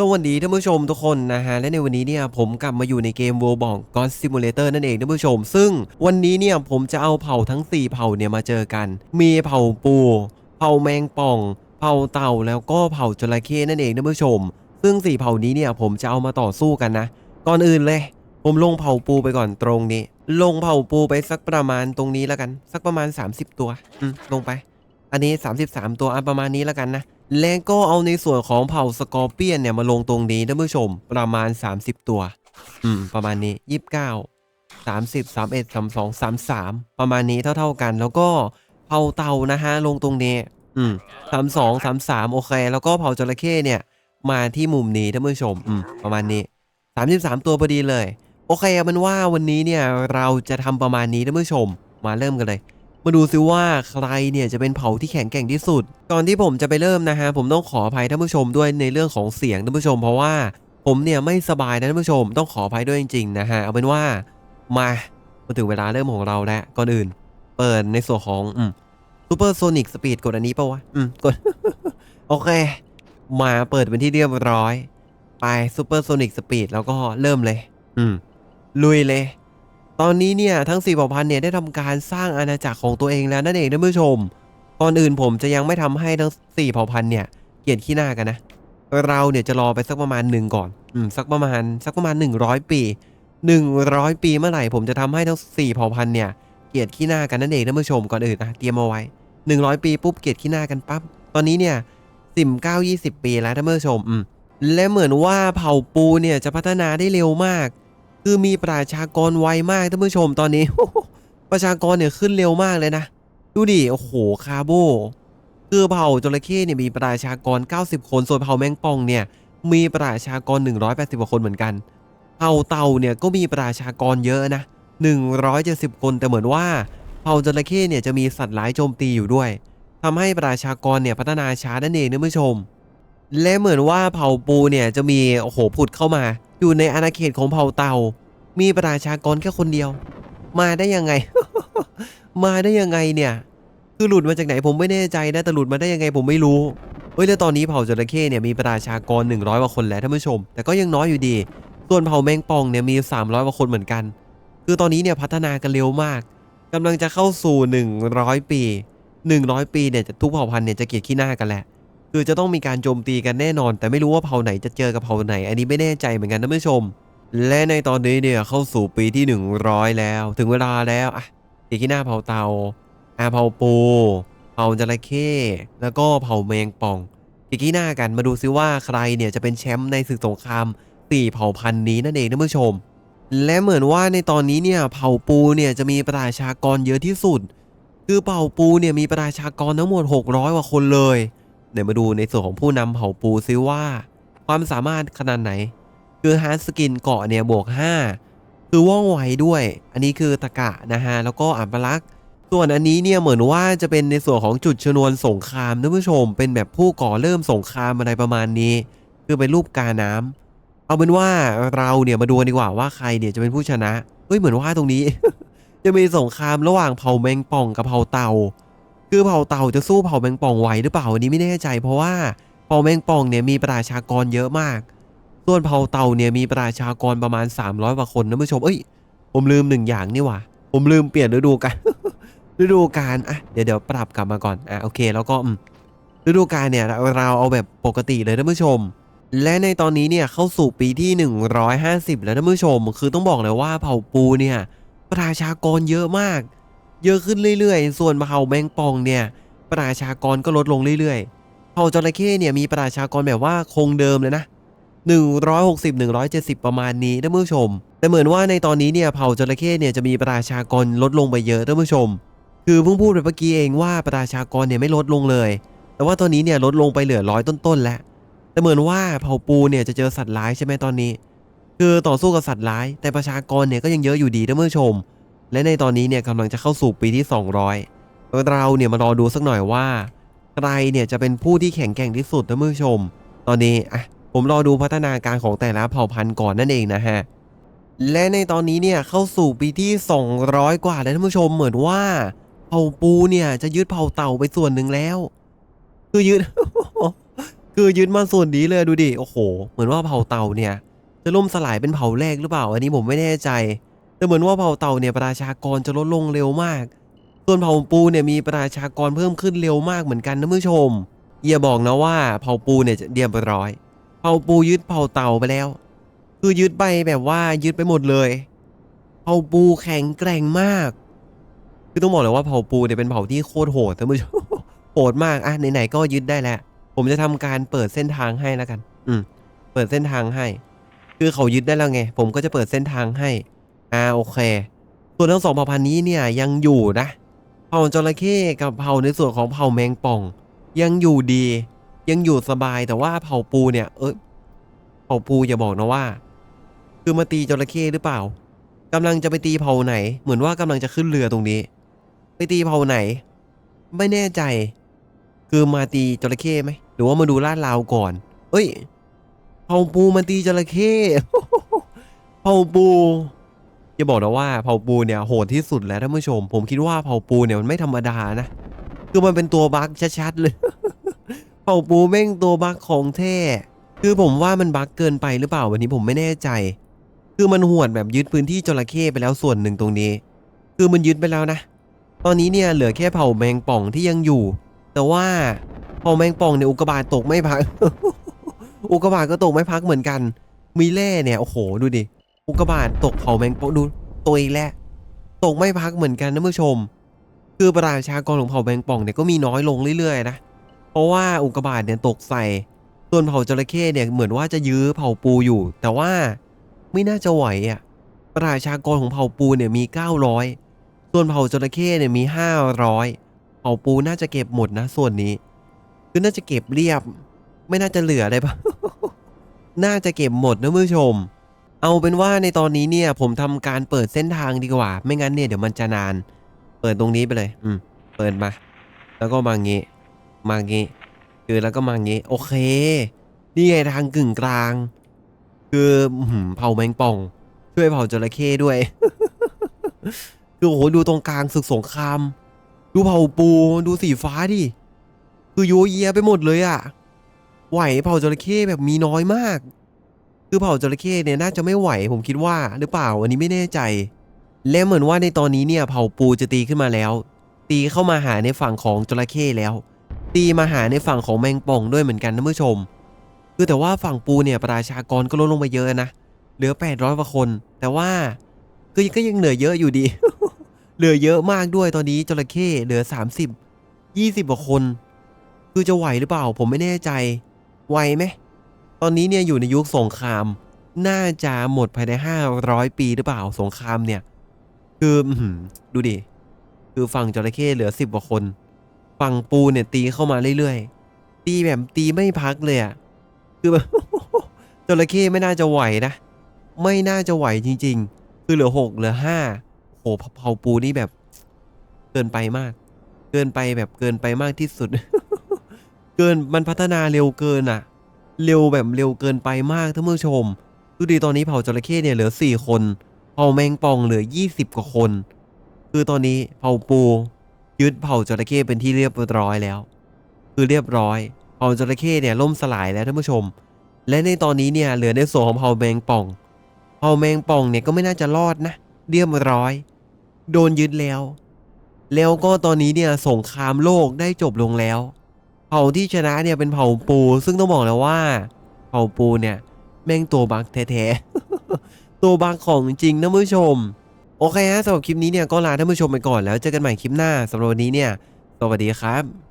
สวัสดีท่านผู้ชมทุกคนนะฮะและในวันนี้เนี่ยผมกลับมาอยู่ในเกม World b a n k God Simulator นั่นเองท่านผู้ชม ซึ่งวันนี้เนี่ยผมจะเอาเผ่าทั้ง 4 เผ่าเนี่ยมาเจอกัน มีเผ่าปู เผ่าแมงป่อง เผ่าเต่าแล้วก็เผ่าจระเข้นั่นเองท่านผู้ชม ซึ่ง 4 เผ่านี้เนี่ยผมจะเอามาต่อสู้กันนะ ก่อนอื่นเลย ผมลงเผ่าปูไปก่อนตรงนี้ ลงเผ่าปูไปสักประมาณตรงนี้แล้วกัน สักประมาณ 30 ตัวอืมลงไป อันนี้ 33 ตัวอันประมาณนี้แล้วกันนะ แล้วก็เอาในส่วนของเผ่าสกอร์เปียนเนี่ยมาลงตรงนี้ท่านผู้ชมประมาณ 30 ตัว อืม ประมาณนี้29 30 31 32 33ประมาณนี้เท่าๆกัน แล้วก็เผ่าเต่านะฮะลงตรงนี้ อืม32 33โอเค แล้วก็เผ่าจระเข้เนี่ย มาที่มุมนี้ท่านผู้ชม อืม ประมาณนี้33ตัวพอดีเลย โอเคเอาเป็นว่าวันนี้เนี่ยเราจะทำประมาณนี้ท่านผู้ชม มาเริ่มกันเลย มาดูซิว่าใครเนี่ยจะเป็นเผ่าที่แข็งแกร่งที่สุด ก่อนที่ผมจะไปเริ่มนะฮะผมต้องขออภัยท่านผู้ชมด้วยในเรื่องของเสียงท่านผู้ชม เพราะว่าผมเนี่ยไม่สบายนะท่านผู้ชม ต้องขออภัยด้วยจริงๆนะฮะเอาเป็นว่ามามาถึงเวลาเริ่มของเราแล้วก่อนอื่น เปิดในส่วนของอืมซูเปอร์โซนิกสปีดกดอันนี้ปะวะอืมกดโอเค มาเปิดเป็นที่เรียบร้อย ไปซูเปอร์โซนิกสปีดแล้วก็เริ่มเลย อืมลุยเลย ตอนนี้เนี่ยทั้ง4เผ่าพันธุ์เนี่ยได้ทำการสร้างอาณาจักรของตัวเองแล้วนั่นเองท่านผู้ชม ก่อนอื่นผมจะยังไม่ทำให้ทั้ง4เผ่าพันธุ์เนี่ยเกลียดขี้หน้ากันนะ เราเนี่ยจะรอไปสักประมาณหนึ่งก่อนอืมสักประมาณสักประมาณ 100 ปี 100 ปีเมื่อไหร่ผมจะทำให้ทั้ง4เผ่าพันธุ์เนี่ยเกลียดขี้หน้ากันนั่นเองท่านผู้ชมก่อนอื่นนะเตรียมเอาไว้ 100 ปีปุ๊บเกลียดขี้หน้ากันปั๊บตอนนี้เนี่ยสิมเก้ายี่สิบปีแล้วท่านผู้ชมอืมและเหมือนว่าเผ่าปูเนี่ยจะพัฒนาได้เร็วมาก คือมีประชากรไวมากท่านผู้ชมตอนนี้ ประชากรเนี่ยขึ้นเร็วมากเลยนะ ดูดิ โอ้โห คาโบ คือเผ่าจระเข้เนี่ยมีประชากร 90 คน ส่วนเผ่าแมงป่องเนี่ยมีประชากร 180กว่าคนเหมือนกัน เผ่าเต่าเนี่ยก็มีประชากรเยอะนะ 170 คนแต่เหมือนว่าเผ่าจระเข้เนี่ยจะมีสัตว์หลายโจมตีอยู่ด้วยทำให้ประชากรเนี่ยพัฒนาช้านั่นเองท่านผู้ชม และเหมือนว่าเผ่าปูเนี่ยจะมีโอ้โหผุดเข้ามา อยู่ในอาณาเขตของเผ่าเต่า มีประชากรแค่คนเดียว มาได้ยังไง มาได้ยังไงเนี่ย คือหลุดมาจากไหนผมไม่แน่ใจนะแต่หลุดมาได้ยังไงผมไม่รู้เฮ้ยแล้วตอนนี้เผ่าจระเข้เนี่ยมีประชากร 100กว่าคนแล้วท่านผู้ชม แต่ก็ยังน้อยอยู่ดี ส่วนเผ่าแมงป่องเนี่ยมี 300กว่าคนเหมือนกัน คือตอนนี้เนี่ยพัฒนากันเร็วมากกำลังจะเข้าสู่ 100 ปี 100 ปีเนี่ยจะทุกเผ่าพันธุ์เนี่ยจะเกลียดขี้หน้ากันแหละ คือจะต้องมีการโจมตีกันแน่นอน แต่ไม่รู้ว่าเผ่าไหนจะเจอกับเผ่าไหน อันนี้ไม่แน่ใจเหมือนกันท่านผู้ชม และในตอนนี้เนี่ยเข้าสู่ปีที่ 100 แล้ว ถึงเวลาแล้วอะเกลียดขี้หน้าเผ่าเตาอาเผ่าปูเผ่าจระเข้แล้วก็เผ่าแมงป่องเกลียดขี้หน้ากันมาดูซิว่าใครเนี่ยจะเป็นแชมป์ในศึกสงครามสี่เผ่าพันธุ์นี้นั่นเองท่านผู้ชม และเหมือนว่าในตอนนี้เนี่ยเผ่าปูเนี่ยจะมีประชากรเยอะที่สุด คือเผ่าปูเนี่ยมีประชากรทั้งหมด 600กว่าคนเลย เดี๋ยวมาดูในส่วนของผู้นำเผ่าปูซิว่า ความสามารถขนาดไหน คือฮาร์ดสกินเกาะเนี่ยบวก 5 คือว่องไวด้วย อันนี้คือตะกะนะฮะ แล้วก็อัปลักษณ์ส่วนอันนี้เนี่ยเหมือนว่าจะเป็นในส่วนของจุดชนวนสงครามท่านผู้ชม เป็นแบบผู้ก่อเริ่มสงครามอะไรประมาณนี้ คือเป็นรูปกาน้ำเอาเป็นว่าเราเนี่ยมาดูดีกว่าว่าใครเนี่ยจะเป็นผู้ชนะเฮ้ยเหมือนว่าตรงนี้ จะมีสงครามระหว่างเผ่าแมงป่องกับเผ่าเต่า คือเผ่าเต่าจะสู้เผ่าแมงป่องไหวหรือเปล่าอันนี้ไม่แน่ใจเพราะว่าเผ่าแมงป่องเนี่ยมีประชากรเยอะมาก ส่วนเผ่าเต่าเนี่ยมีประชากรประมาณ 300กว่าคนนะผู้ชม เอ้ย ผมลืมหนึ่งอย่างนี่ว่าผมลืมเปลี่ยนฤดูกาลฤดูกาลอะเดี๋ยวเดี๋ยวปรับกลับมาก่อนอะโอเค แล้วก็ฤดูกาลเนี่ยเราเอาแบบปกติเลยท่านผู้ชม และในตอนนี้เนี่ยเข้าสู่ปีที่ 150 แล้วท่านผู้ชม คือต้องบอกเลยว่าเผ่าปูเนี่ยประชากรเยอะมาก เยอะขึ้นเรื่อยๆ ส่วนเผ่าแมงป่องเนี่ยประชากรก็ลดลงเรื่อยๆ เผ่าจระเข้เนี่ยมีประชากรแบบว่าคงเดิมเลยนะ 160 170 ประมาณนี้ท่านผู้ชม แต่เหมือนว่าในตอนนี้เนี่ยเผ่าจระเข้เนี่ยจะมีประชากรลดลงไปเยอะท่านผู้ชม คือเพิ่งพูดไปเมื่อกี้เองว่าประชากรเนี่ยไม่ลดลงเลย แต่ว่าตอนนี้เนี่ยลดลงไปเหลือร้อยต้นๆแล้วแต่เหมือนว่าเผ่าปูเนี่ยจะเจอสัตว์ร้ายใช่ไหมตอนนี้ คือต่อสู้กับสัตว์ร้าย แต่ประชากรเนี่ยก็ยังเยอะอยู่ดีท่านผู้ชม และในตอนนี้เนี่ยกำลังจะเข้าสู่ปีที่ 200 เราเนี่ยมารอดูสักหน่อยว่า ใครเนี่ยจะเป็นผู้ที่แข็งแกร่งที่สุดท่านผู้ชม ตอนนี้อะผมรอดูพัฒนาการของแต่ละเผ่าพันธุ์ก่อนนั่นเองนะฮะและในตอนนี้เนี่ยเข้าสู่ปีที่ 200 กว่าแล้วท่านผู้ชมเหมือนว่าเผ่าปูเนี่ยจะยึดเผ่าเต่าไปส่วนหนึ่งแล้ว คือยึดคคือยึดมาส่วนนี้เลยดูดิโอ้โห เหมือนว่าเผ่าเต่าเนี่ย จะล่มสลายเป็นเผ่าแรกหรือเปล่า อันนี้ผมไม่แน่ใจ แต่เหมือนว่าเผ่าเต่าเนี่ยประชากรจะลดลงเร็วมาก ส่วนเผ่าปูเนี่ยมีประชากรเพิ่มขึ้นเร็วมากเหมือนกันนะผู้ชมอย่าบอกนะว่าเผ่าปูเนี่ยจะเดียมไปร้อย เผ่าปูยึดเผ่าเต่าไปแล้ว คือยึดไปแบบว่ายึดไปหมดเลย เผ่าปูแข็งแกร่งมาก คือต้องบอกเลยว่าเผ่าปูเนี่ยเป็นเผ่าที่โคตรโหดท่านผู้ชมโหดมากอะไหนๆก็ยึดได้แล้วผมจะทำการเปิดเส้นทางให้แล้วกัน อืม เปิดเส้นทางให้ คือเขายึดได้แล้วไง ผมก็จะเปิดเส้นทางให้ อ่าโอเค ส่วนทั้งสองเผ่าพันธุ์นี้เนี่ยยังอยู่นะ เผ่าจระเข้กับเผ่าในส่วนของเผ่าแมงป่อง ยังอยู่ดี ยังอยู่สบายแต่ว่าเผ่าปูเนี่ยเอยเผ่าปูอย่าบอกนะว่า คือมาตีจระเข้หรือเปล่ากำลังจะไปตีเผ่าไหน เหมือนว่ากำลังจะขึ้นเรือตรงนี้ ไปตีเผ่าไหน ไม่แน่ใจ คือมาตีจระเข้ไหมหรือว่ามาดูลาดราวก่อน เอ้ยเผ่าปูมาตีจระเข้เผ่าปู อย่าบอกนะว่าเผ่าปูเนี่ยโหดที่สุดแล้วท่านผู้ชม ผมคิดว่าเผ่าปูเนี่ยมันไม่ธรรมดานะ คือมันเป็นตัวบั๊กชัดๆเลย เผ่าปูแม่งตัวบั๊กของแท้คือผมว่ามันบั๊กเกินไปหรือเปล่าวันนี้ผมไม่แน่ใจ คือมันหวดแบบยึดพื้นที่จระเข้ไปแล้วส่วนหนึ่งตรงนี้ คือมันยึดไปแล้วนะ ตอนนี้เนี่ยเหลือแค่เผ่าแมงป่องที่ยังอยู่ แต่ว่าเผ่าแมงป่องเนี่ยอุกกาบาตตกไม่พัก อุกกาบาตก็ตกไม่พักเหมือนกัน มีแร่เนี่ยโอ้โหดูดิ อุกกาบาตตกเผาแมงป่องดูตัวอีกแล้วตกไม่พักเหมือนกันนะผู้ชม คือประชากรของเผ่าแมงป่องเนี่ยก็มีน้อยลงเรื่อยๆนะเพราะว่าอุกกาบาตเนี่ยตกใส่ส่วนเผ่าจระเข้เนี่ยเหมือนว่าจะยื้อเผ่าปูอยู่ แต่ว่าไม่น่าจะไหวอะประชากรของเผ่าปูเนี่ยมี 900 ส่วนเผ่าจระเข้เนี่ยมี 500 เผ่าปูน่าจะเก็บหมดนะ ส่วนนี้ คือน่าจะเก็บเรียบ ไม่น่าจะเหลืออะไรปะน่าจะเก็บหมดนะผู้ชม เอาเป็นว่าในตอนนี้เนี่ย ผมทำการเปิดเส้นทางดีกว่า ไม่งั้นเนี่ยเดี๋ยวมันจะนาน เปิดตรงนี้ไปเลย อืม เปิดมา แล้วก็มางี้มางี้คือแล้วก็มางี้โอเค นี่ไงทางกึ่งกลางคืออื้อหือเผาแมงป่อง ช่วยเผาจระเข้ด้วย คือโอ้โหดูตรงกลางศึกสงคราม ดูเผาปูดูสีฟ้าดิคือโยเยไปหมดเลยอะไหวเผาจระเข้แบบมีน้อยมาก คือเผ่าจระเข้เนี่ยน่าจะไม่ไหวผมคิดว่าหรือเปล่าอันนี้ไม่แน่ใจ และเหมือนว่าในตอนนี้เนี่ยเผ่าปูจะตีขึ้นมาแล้ว ตีเข้ามาหาในฝั่งของจระเข้แล้ว ตีมาหาในฝั่งของแมงป่องด้วยเหมือนกันนะผู้ชม คือแต่ว่าฝั่งปูเนี่ยประชากรก็ลดลงไปเยอะนะเหลือ 800กว่าคน แต่ว่าก็ก็ยังเหลือเยอะอยู่ดี เหลือเยอะมากด้วยตอนนี้จระเข้เหลือ 30 20กว่าคน คือจะไหวหรือเปล่า ผมไม่แน่ใจ ไหวไหม ตอนนี้เนี่ยอยู่ในยุคสงคราม น่าจะหมดภายใน 500 ปีหรือเปล่าสงครามเนี่ย คือดูดิ คือฝั่งจระเข้เหลือ10กว่าคน ฝั่งปูเนี่ยตีเข้ามาเรื่อยๆ ตีแบบตีไม่พักเลยอะคือแบบจระเข้ไม่น่าจะไหวนะ ไม่น่าจะไหวจริง ๆ คือเหลือหกเหลือห้าโอ้โหเผาปูนี่แบบเกินไปมาก เกินไปแบบเกินไปมากที่สุด เกินมันพัฒนาเร็วเกินอะ เร็วแบบเร็วเกินไปมากท่านผู้ชม ดูดีตอนนี้เผาจระเข้เนี่ยเหลือสี่คน เผาแมงป่องเหลือยี่สิบกว่าคน คือตอนนี้เผาปู ยึดเผาจระเข้เป็นที่เรียบร้อยแล้ว คือเรียบร้อยเผาจระเข้เนี่ยล่มสลายแล้วท่านผู้ชม และในตอนนี้เนี่ยเหลือในส่วนของเผาแมงป่องเผาแมงป่องเนี่ยก็ไม่น่าจะรอดนะ เรียบร้อย โดนยึดแล้ว แล้วก็ตอนนี้เนี่ยสงครามโลกได้จบลงแล้ว เผ่าที่ชนะเนี่ยเป็นเผ่าปู ซึ่งต้องบอกแล้วว่า เผ่าปูเนี่ย แม่งตัวบักแท้ๆ ตัวบักของจริงนะผู้ชม โอเคฮะสำหรับคลิปนี้เนี่ยก็ลาท่านผู้ชมไปก่อนแล้วเจอกันใหม่คลิปหน้าสำหรับวันนี้เนี่ย สวัสดีครับ